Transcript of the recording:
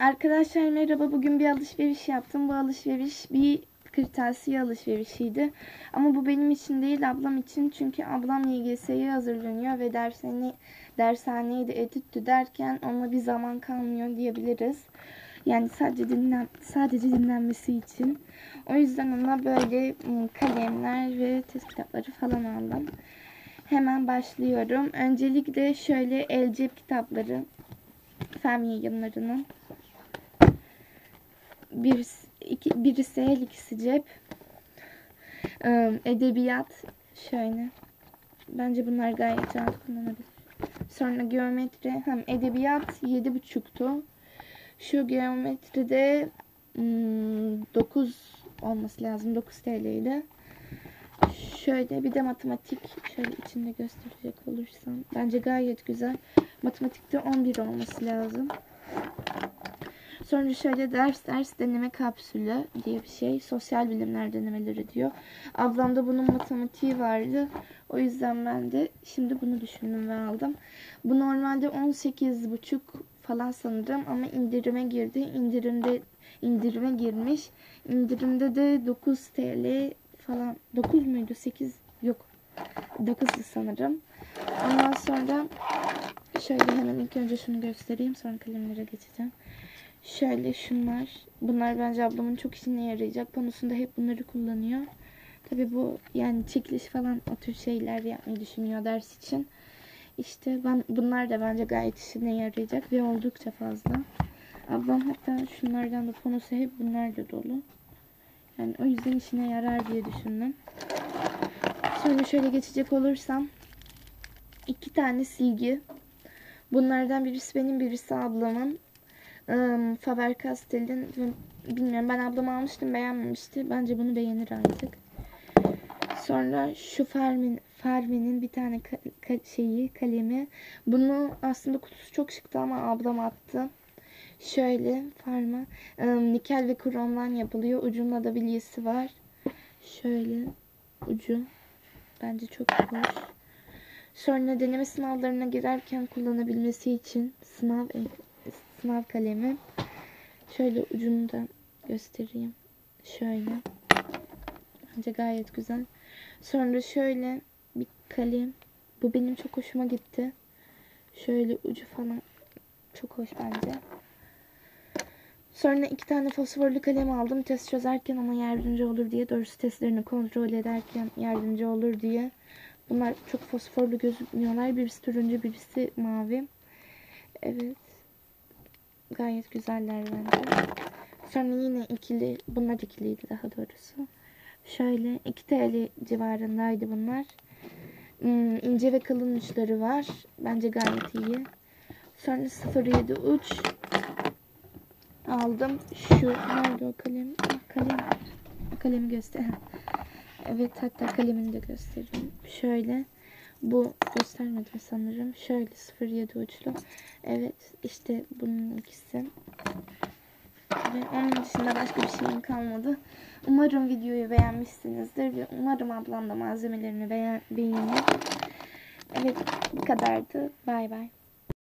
Arkadaşlar merhaba. Bugün bir alışveriş yaptım. Bu alışveriş bir kırtasiye alışverişiydi. Ama bu benim için değil ablam için. Çünkü ablam YGS'ye hazırlanıyor ve dershane, dershaneye de etüttü derken ona bir zaman kalmıyor diyebiliriz. Yani sadece dinlen sadece dinlenmesi için. O yüzden ona böyle ım, kalemler ve test kitapları falan aldım. Hemen başlıyorum. Öncelikle şöyle el cep kitapları. Fen yayınlarının. Birisi, iki, birisi el, ikisi cep. Edebiyat şöyle. Bence bunlar gayet rahat kullanabilir. Sonra geometri. Hem edebiyat yedi buçuktu. Şu geometride hmm, 9 olması lazım. 9 TL'ydi. Şöyle bir de matematik şöyle içinde gösterecek olursam. Bence gayet güzel. Matematikte 11 olması lazım. Sonra şöyle ders ders deneme kapsülü diye bir şey. Sosyal bilimler denemeleri diyor. Ablamda bunun matematiği vardı. O yüzden ben de şimdi bunu düşündüm ve aldım. Bu normalde 18,5 falan sanırım ama indirime girdi. İndirimde indirime girmiş. İndirimde de 9 TL falan 9 muydu 8 yok 9 sanırım. Ondan sonra şöyle hemen ilk önce şunu göstereyim sonra kalemlere geçeceğim. Şöyle şunlar. Bunlar bence ablamın çok işine yarayacak. Panosunda hep bunları kullanıyor. Tabi bu yani çekiliş falan o tür şeyler yapmayı düşünüyor ders için. İşte ben, bunlar da bence gayet işine yarayacak ve oldukça fazla. Ablam hatta şunlardan da panosu hep bunlar da dolu. Yani o yüzden işine yarar diye düşündüm. Sonra şöyle geçecek olursam iki tane silgi. Bunlardan birisi benim birisi ablamın. Um, Faber-Castell'in bilmiyorum ben ablam almıştım beğenmemişti. Bence bunu beğenir artık. Sonra şu Fermin Fermi'nin bir tane ka ka şeyi kalemi. Bunu aslında kutusu çok şıktı ama ablam attı. Şöyle farma um, nikel ve kromdan yapılıyor. Ucunda da bilyesi var. Şöyle ucu. Bence çok hoş. Sonra deneme sınavlarına girerken kullanabilmesi için sınav sınav kalemi. Şöyle ucunu da göstereyim. Şöyle. Bence gayet güzel. Sonra şöyle bir kalem. Bu benim çok hoşuma gitti. Şöyle ucu falan çok hoş bence. Sonra iki tane fosforlu kalem aldım. Test çözerken ona yardımcı olur diye. Doğrusu testlerini kontrol ederken yardımcı olur diye. Bunlar çok fosforlu gözükmüyorlar. Birisi turuncu, birisi mavi. Evet. Gayet güzeller bence. Sonra yine ikili, bunlar ikiliydi daha doğrusu. Şöyle 2 TL civarındaydı bunlar. Hmm, ince ve kalın uçları var. Bence gayet iyi. Sonra 07 uç aldım. Şu nerede o kalem? Ah, kalem. Kalemi göster. evet hatta kalemini de göstereyim. Şöyle. Bu göstermedim sanırım. Şöyle 07 uçlu. Evet işte bunun ikisi. Ve onun dışında başka bir şeyim kalmadı. Umarım videoyu beğenmişsinizdir ve umarım ablam da malzemelerini beğen beğenir. Evet bu kadardı. Bay bay.